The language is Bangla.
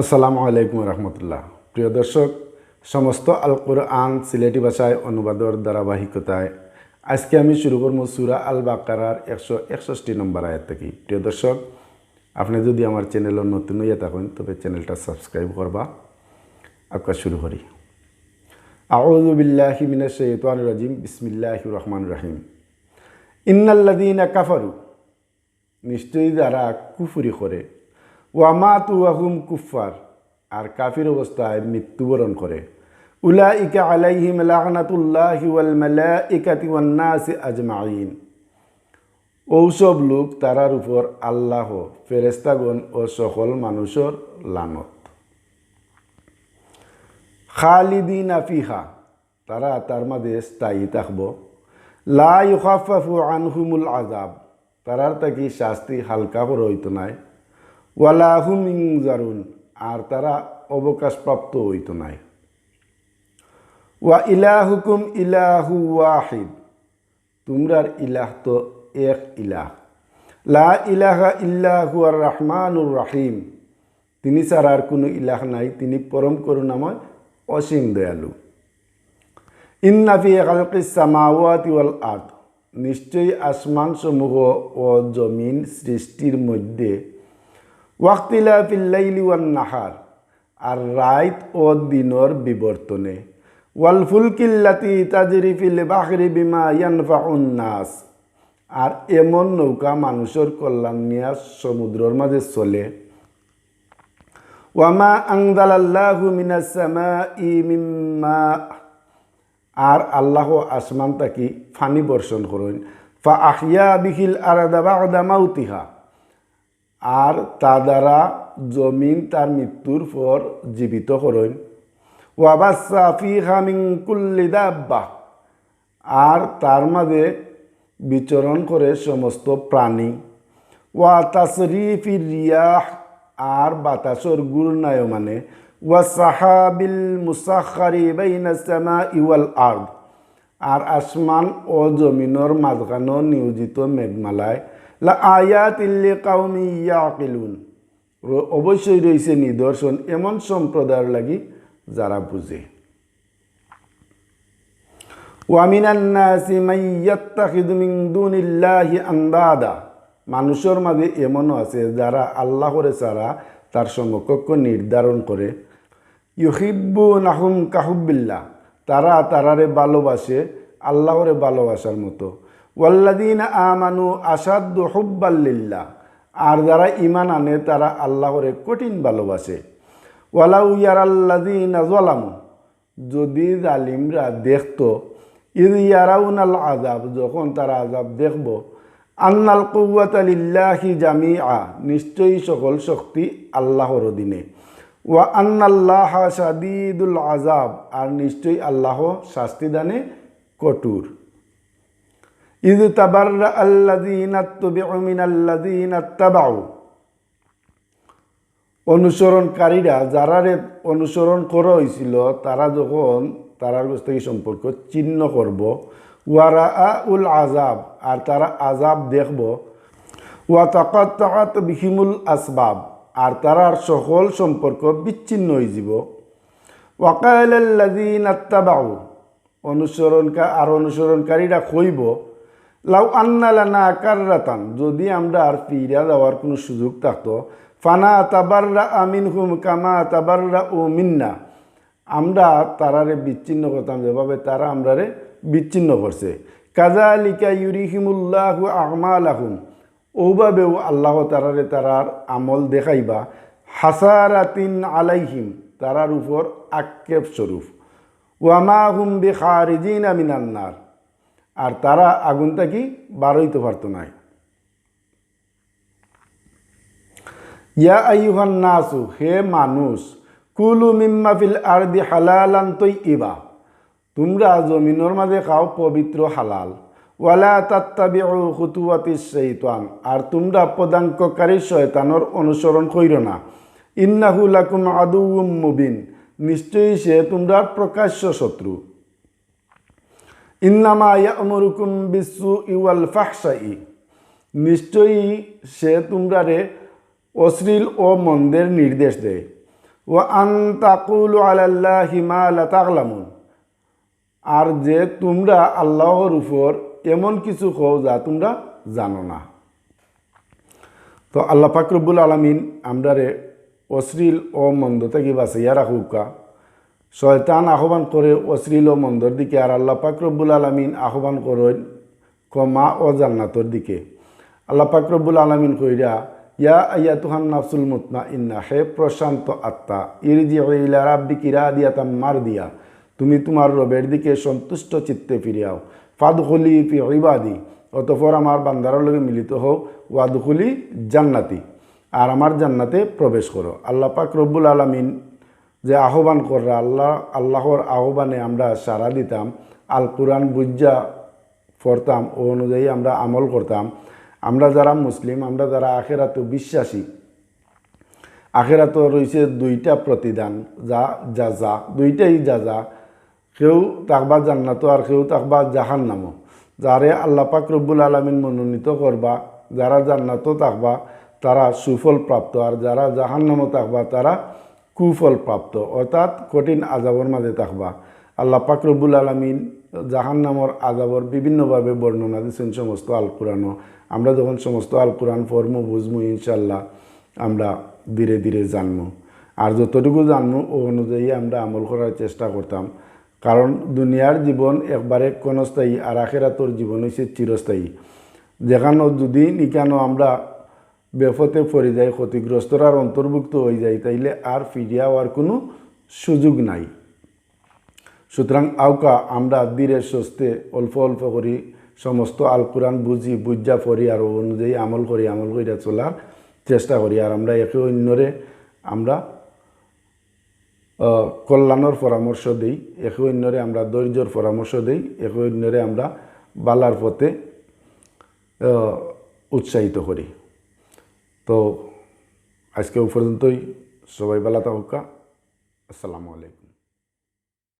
আসসালামু আলাইকুম রহমতুল্লাহ। প্রিয় দর্শক, সমস্ত আল কোরআন সিলেটি ভাষায় অনুবাদর ধারাবাহিকতায় আজকে আমি শুরু করব সুরা আল বাকারার একশো একষষ্টি নম্বর আয়াত থেকে। প্রিয় দর্শক, আপনি যদি আমার চ্যানেলের নতুন হইয়া থাকেন, তবে চ্যানেলটা সাবস্ক্রাইব করবা। আপনার শুরু করি। আউযু বিল্লাহি মিনাশ শাইতানির রাজিম, বিসমিল্লাহির কাফারু, নিশ্চয়ই যারা কুফুরি করে ওয়ামাতু আহুম কুফার আর কাফির অবস্থায় মৃত্যুবরণ করে। উলা ইকা আলাইহিম লাহনাতুল্লাহি আজমাইন ঔসব লোক তারার উপর আল্লাহ ফেরেস্তাগণ ও সকল মানুষের লানত। খালিদিন আফিহা তারা তার মাঝে স্থায়ী থাকব। লা আনহুমুল আজাব তারার তাকি শাস্তি হালকা করে হইতো নাই। ওয়ালা হুম ইংজারুন আর তারা অবকাশপ্রাপ্ত হইতো নাই। ওয়া ইলাহুকুম ইলাহু ওয়াহিদ, তোমরার ইলাহ তো এক ইলাহ। লা ইলাহা ইল্লাহু আর রহমানুর রাহিম, তিনি ছাড়া আর কোনো ইলাহ নাই, তিনি পরম করুণাময়, অসীম দয়ালু। ইন্নাফি সামাওয়াতি ওয়াল আর্দ, নিশ্চয়ই আসমান সমূহ ও জমিন সৃষ্টির মধ্যে ওয়াক্তিলা ফিল্লাইলি ওয়ান নাহার, আর রাইত ও দিনর বিবর্তনে। ওয়াল ফুলকিল্লাতি তাজরি ফিল বাহরি বিমা ইয়ানফাউন নাস, আর এমন নৌকা মানুষের কল্যাণ নিয়ে সমুদ্রের মাঝে চলে। ওয়ামা আংদালাল্লাহু মিনাস সামাই মিম্মা আর আল্লাহ আসমান তাকি ফানি বর্ষণ করেন। ফা আহিয়া বিহিল আরাদা বাগদা মাউতিহা আর তা দ্বারা জমিন তার মৃত্যুর পর জীবিত করেন ওয়াবাসা হামিং কুল্লি আর তার মাঝে বিচরণ করে সমস্ত প্রাণী। ওয়া তাসরিফি রিয়াহ। আর বাতাসর গুরনায় মানে ওয়া সাহাবিল মুসাখারি বাইনা সামা ইওয়াল আর্দ। আর আসমান ও জমিনর মাঝখানো নিয়োজিত মেঘমালায় লা আয়াত ইল্লি কাউমি ইয়াকিলুন অবশ্যই রয়েছে নিদর্শন এমন সম্প্রদায়ের লাগি যারা বুঝে। মিন মানুষের মাঝে এমনও আছে যারা আল্লাহরে ছাড়া তার সমকক্ষ নির্ধারণ করে। ইউহিব্বু নাহুম কাহুবিল্লা তারা তারারে ভালোবাসে, আল্লাহরে ভালোবাসার মতো। ওয়াল্লাদিন আমানু আসাদ্দু হুব্বাল্লিল্লা আর যারা ইমান আনে, তারা আল্লাহরে কঠিন ভালোবাসে। ওয়ালাউ ইয়ারাল্লাদিন জলামু যদি জালিমরা দেখত, ইদ ইয়ারাউন আল আজাব যখন তারা আজাব দেখব, আন্নাল কৌয়াত আলিল্লাহি জামি আ নিশ্চয়ই সকল শক্তি আল্লাহর অধীনে। ওয়া আন্নাল্লাহ সাদিদুল আজাব আর নিশ্চয়ই আল্লাহ শাস্তিদানে কঠোর। ইদ তাবাররা আল্লাযীনা তুবিউ মিনাল্লাযীনা তাবাউ অনুসরণকারীরা যারারে অনুসরণ করা হয়েছিল তারা যখন তারার কাছ থেকে সম্পর্ক চিহ্ন করব ওয়ারা উল আজাব আর তারা আজাব দেখব ওয়া তাকাত তাকাত বিহিমুল আসবাব, আর তারার সকল সম্পর্ক বিচ্ছিন্ন হয়ে যাব। ওয়াকাইলাল্লাযীনা তাবাউ অনুসরণকা, আর অনুসরণকারীরা কইব লাউ আন্নালানা কার্রাতান। যদি আমরা আর ফিরা যাওয়ার কোনো সুযোগ থাকতো, ফানা তাবাররা আমিন হুম কামা তাবাররা ও মিন্না। আমরা তারারে বিচ্ছিন্ন করতাম, যেভাবে তারা আমরারে বিচ্ছিন্ন করছে। কাজা লিকা ইউরিহিমুল্লাহ আমাল আহুম ওভাবেও আল্লাহ তারারে তারার আমল দেখাইবা। হাসারাতিন আলাইহিম, তারার উপর আক্ষেপ স্বরূপ ওয়ামা হুম বে খারিজিন আমিনান্নার আর তারা আগুন থাকি বারইতে পারতো নাই। ইয়া আইহান নাসু, হে মানুষ, কুলু মিম্মা ফিল আরদি হালালান তৈ ইবা তোমরা জমিনের মাঝে খাও পবিত্র হালাল। ওয়ালা তাত্তাবি খুতুয়াতি শৈতান আর তোমরা পদাঙ্ককারী শয়তানোর অনুসরণ কইর না। ইন্নাহু লাকুম আদুউম মুবিন, নিশ্চয়ই সে তোমরা প্রকাশ্য শত্রু। ইন্নামা ইয়ামুরুকুম বিশ্বু ইওয়াল ফাহসাই নিশ্চয়ই সে তোমরারে অশ্লীল ও মন্দের নির্দেশ দেয়। ও আন্তাকুল আল্লাহ হিমা লাতাকলামুন আর যে তোমরা আল্লাহর উপর এমন কিছু কও যা তোমরা জানো না। তো আল্লাহ ফাকরবুল আলমিন আমরারে অশ্লীল ও মন্দ থেকে বাঁচাইয়া রাখুকা। শয়তান আহ্বান করে অশ্লীল মন্দর দিকে আর আল্লাহ ফাকরবুল আলমিন আহ্বান করেন কমা ও জান্নাতর দিকে। আল্লাহ ফাকরবুল আলমিন কইরা, ইয়া আইয়া তুহান নাফসুল মুতমা, ইন্না হে প্রশান্ত আত্মা ইরজি ইলা রাব্বি কিরা দিয়া তাম মার দিয়া তুমি তোমার রবের দিকে সন্তুষ্ট চিত্তে ফিরিয়াও। ফাদুখলি ফি ইবাদি, অতঃপর আমার বান্দার লগে মিলিত হও ওয়াদুখলি জান্নাতি, আর আমার জান্নাতে প্রবেশ করো। আল্লাহ পাক রব্বুল আলমিন যে আহ্বান কররা, আল্লাহ, আল্লাহর আহ্বানে আমরা সারা দিতাম, আল কোরআন বুজ্জা পড়তাম, ও অনুযায়ী আমরা আমল করতাম। আমরা যারা মুসলিম, আমরা যারা আখেরাতে বিশ্বাসী, আখেরাতে রয়েছে দুইটা প্রতিদান, যা যা যা, দুইটাই যা যা। কেউ তাকবা জান্নাত, আর কেউ তাকবা জাহান নামো যারে আল্লাহ পাক রব্বুল আলমিন মনোনীত করবা, যারা জান্নাতও থাকবা তারা সুফল প্রাপ্ত, আর যারা জাহান নামও থাকবা তারা কুফল প্রাপ্ত অর্থাৎ কঠিন আজাবর মাঝে থাকবা। আল্লাহ পাক রব্বুল আলমিন জাহান নামর আজাবর বিভিন্নভাবে বর্ণনা দিচ্ছেন সমস্ত আল কোরআনও আমরা যখন সমস্ত আল কোরআন ফর্ম বুঝব ইনশাল্লাহ আমরা ধীরে ধীরে জানব আর যতটুকু জানব ও অনুযায়ী আমরা আমল করার চেষ্টা করতাম। কারণ দুনিয়ার জীবন একবারে ক্ষণস্থায়ী আর আখেরাতর জীবন হয়েছে চিরস্থায়ী। যেখানে যদি নিকানো আমরা বেফতে পড়ে যাই ক্ষতিগ্রস্তরার অন্তর্ভুক্ত হয়ে যায়, তাইলে আর ফিরিয়া হওয়ার কোনো সুযোগ নাই। সুতরাং আউকা আমরা ধীরে সুস্থে অল্প অল্প করি, সমস্ত আল কোরআন বুঝি, বুঝা পড়ি, আর অনুযায়ী আমল করি, আমল করিয়া চলার চেষ্টা করি। আর আমরা একে অন্যরে আমরা কল্যাণর পরামর্শ দিই, একে অন্যরে আমরা ধৈর্যর পরামর্শ দিই, একে অন্যরে আমরা বালার পথে উৎসাহিত করি। তো আজকে ও পর্যন্তই সবাই বেলা থাকুকা আসসালামু আলাইকুম।